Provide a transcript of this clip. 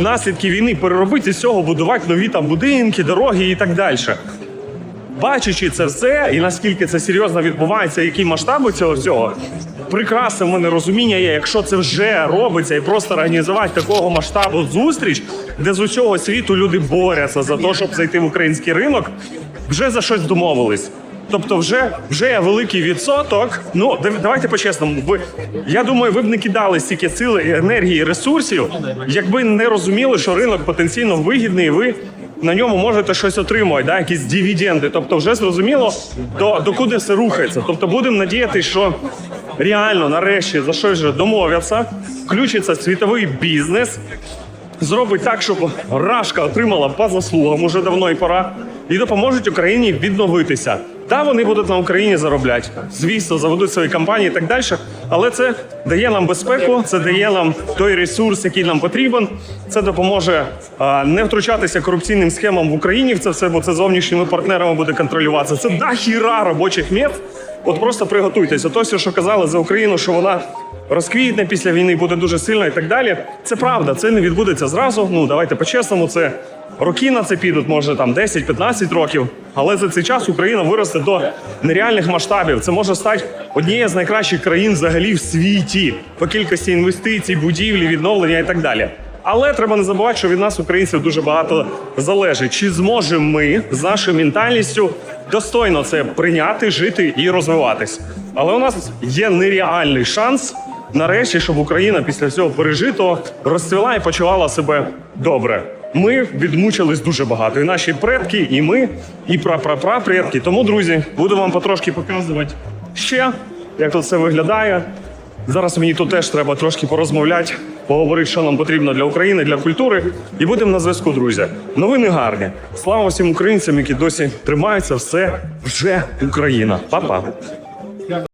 наслідки війни переробити з цього будувати нові там будинки, дороги і так далі. Бачачи це все, і наскільки це серйозно відбувається, які масштаби цього всього, прекрасне в мене розуміння є, якщо це вже робиться, і просто організувати такого масштабу зустріч, де з усього світу люди борються за те, щоб зайти в український ринок, вже за щось домовились. Тобто, вже, вже великий відсоток. Ну дав- давайте по-чесному. Ви я думаю, ви б не кидали стільки сили, енергії, ресурсів, якби не розуміли, що ринок потенційно вигідний, ви на ньому можете щось отримувати, да, якісь дивіденди. Тобто, вже зрозуміло, до, до куди все рухається. Тобто, будемо надіятися, що реально нарешті за щось вже домовляться, включиться світовий бізнес, зробить так, щоб Рашка отримала по заслугам уже давно і пора, і допоможуть Україні відновитися. Та вони будуть на Україні заробляти. Звісно, заведуть свої компанії і так далі. Але це дає нам безпеку, це дає нам той ресурс, який нам потрібен. Це допоможе не втручатися корупційним схемам в Україні в це все, бо це зовнішніми партнерами буде контролюватися. Це дахіра робочих місць. От просто приготуйтесь. Ото все, що казали за Україну, що вона розквітне після війни, буде дуже сильно і так далі. Це правда, це не відбудеться зразу. Ну давайте по-чесному, це роки на це підуть, може там 10-15 років. Але за цей час Україна виросте до нереальних масштабів. Це може стати однією з найкращих країн взагалі в світі по кількості інвестицій, будівлі, відновлення і так далі. Але треба не забувати, що від нас, українців, дуже багато залежить. Чи зможемо ми з нашою ментальністю достойно це прийняти, жити і розвиватись? Але у нас є нереальний шанс нарешті, щоб Україна після всього пережитого розцвіла і почувала себе добре. Ми відмучились дуже багато. І наші предки, і ми, і прапрапрапредки. Тому, друзі, буду вам потрошки показувати ще, як тут все виглядає. Зараз мені тут теж треба трошки порозмовляти, поговорити, що нам потрібно для України, для культури. І будемо на зв'язку, друзі. Новини гарні. Слава всім українцям, які досі тримаються. Все вже Україна. Па-па.